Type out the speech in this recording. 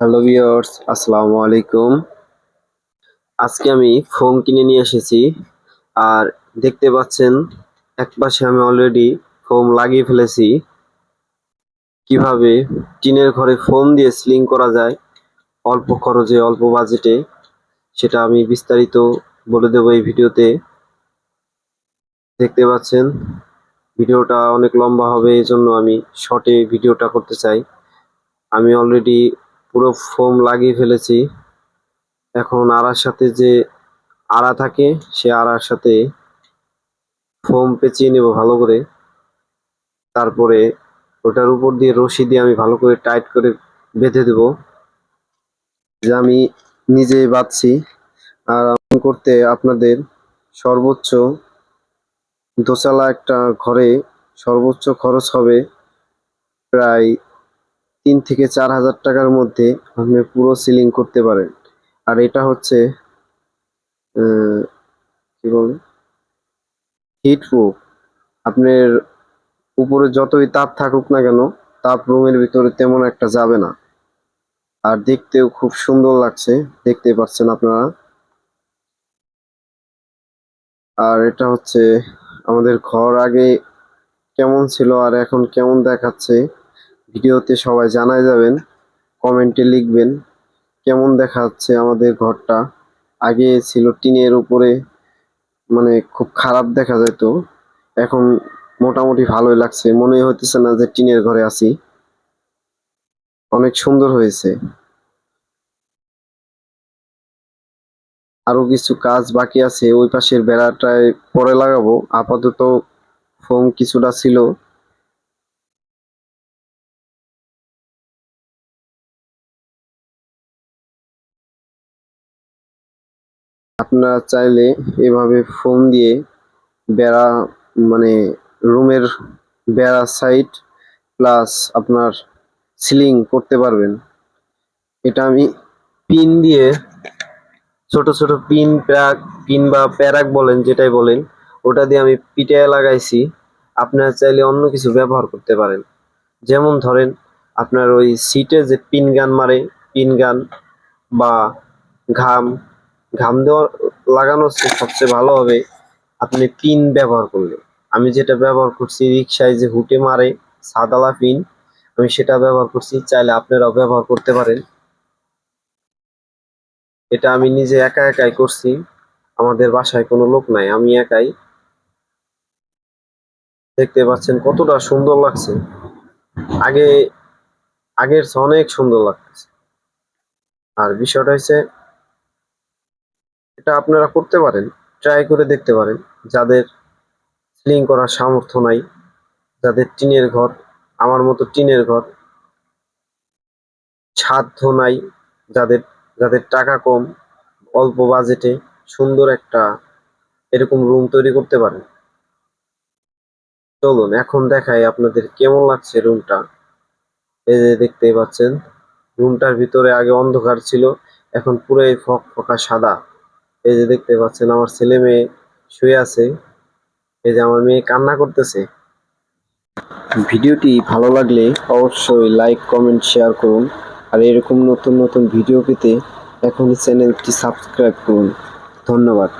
Hello viewers, আসসালামু আলাইকুম। আজকে আমি ফোম কিনে নিয়ে এসেছি আর দেখতে পাচ্ছেন, এক পাশে আমি অলরেডি ফোম লাগিয়ে ফেলেছি। কীভাবে টিনের ঘরে ফোম দিয়ে স্লিং করা যায়, অল্প খরচে, অল্প বাজেটে সেটা আমি বিস্তারিত বলে দেবো এই ভিডিওতে। দেখতে পাচ্ছেন, ভিডিওটা অনেক লম্বা হবে এই জন্য আমি শর্টে ভিডিওটা করতে চাই। আমি অলরেডি পুরো ফোম লাগিয়ে ফেলেছি। এখন আড়ার সাথে যে আড়া থাকে, সে আড়ার সাথে ফোম পেঁচিয়ে নেব ভালো করে। তারপরে ওটার উপর দিয়ে রশি দিয়ে আমি ভালো করে টাইট করে বেঁধে দেব। যে আমি নিজেই বাঁধছি। আর করতে আপনাদের সর্বোচ্চ দোচালা একটা ঘরে সর্বোচ্চ খরচ হবে প্রায় তিন থেকে চার হাজার টাকার মধ্যে আপনি পুরো সিলিং করতে পারেন। আর এটা হচ্ছে কি বলে? Heat proof. আপনার উপরে যতই তাপ থাকুক না কেন, তাপ রুমের ভিতরে তেমন একটা যাবে না। আর দেখতেও খুব সুন্দর লাগছে, দেখতে পাচ্ছেন আপনারা। আর এটা হচ্ছে আমাদের ঘর আগে কেমন ছিল আর এখন কেমন দেখাচ্ছে। ভিডিওতে সবাই জানাই যাবেন, কমেন্টে লিখবেন কেমন দেখা যাচ্ছে আমাদের ঘরটা। আগে ছিল টিনের উপরে মানে খুব খারাপ দেখা যেত। এখন মোটামুটি ভালোই লাগছে। মনে হইতেছে না যে টিনের ঘরে আছি। অনেক সুন্দর হয়েছে। আরও কিছু কাজ বাকি আছে। ওই পাশের বেড়াটায় পরে লাগাবো। আপাতত ফোম কিছুটা ছিল। আপনারা চাইলে এভাবে ফোম দিয়ে বেড়া মানে রুমের বেড়া সাইড প্লাস আপনার সিলিং করতে পারবেন। এটা আমি পিন দিয়ে ছোট ছোট পিন, প্যাক পিন বা প্যারাক বলেন, যেটাই বলেন, ওটা দিয়ে আমি পিটায় লাগাইছি। আপনারা চাইলে অন্য কিছু ব্যবহার করতে পারেন। যেমন ধরেন, আপনার ওই সিটে যে পিন গান মারে, পিন গান বা ঘাম ঘাম দেওয়া লাগানো সে- সবচেয়ে ভালো হবে আপনি পিন ব্যবহার করলে। আমি যেটা ব্যবহার করছি রিক্সায় যে হুটে মারে সাদালা পিন আমি সেটা ব্যবহার করছি, চাইলে আপনারাও ব্যবহার করতে পারেন। এটা আমি নিজে একা একাই করছি, আমাদের বাসায় কোনো লোক নাই, আমি একাই। দেখতে পাচ্ছেন কতটা সুন্দর লাগছে। আগে, আগের অনেক সুন্দর লাগতেছে। আর বিষয়টা হচ্ছে এটা আপনারা করতে পারেন ট্রাই করে দেখতে পারেন। যাদের সিলিং করার সামর্থ্য নাই, যাদের টিনের ঘর, আমার মতো টিনের ঘর সাধ্য নাই, যাদের যাদের টাকা কম, অল্প বাজেটে সুন্দর একটা এরকম রুম তৈরি করতে পারেন। চলুন, এখন দেখাই আপনাদের কেমন লাগছে রুমটা এই যে দেখতেই পাচ্ছেন রুমটার ভিতরে আগে অন্ধকার ছিল, এখন পুরোই ফক ফকা সাদা। এই যে দেখতে পাচ্ছেন, আমার ছেলে মেয়ে শুয়ে আছে। এই যে আমার মেয়ে কান্না করতেছে। ভিডিওটি ভালো লাগলে অবশ্যই লাইক, কমেন্ট, শেয়ার করুন। আর এরকম নতুন নতুন ভিডিও পেতে এখনই চ্যানেলটি সাবস্ক্রাইব করুন। ধন্যবাদ।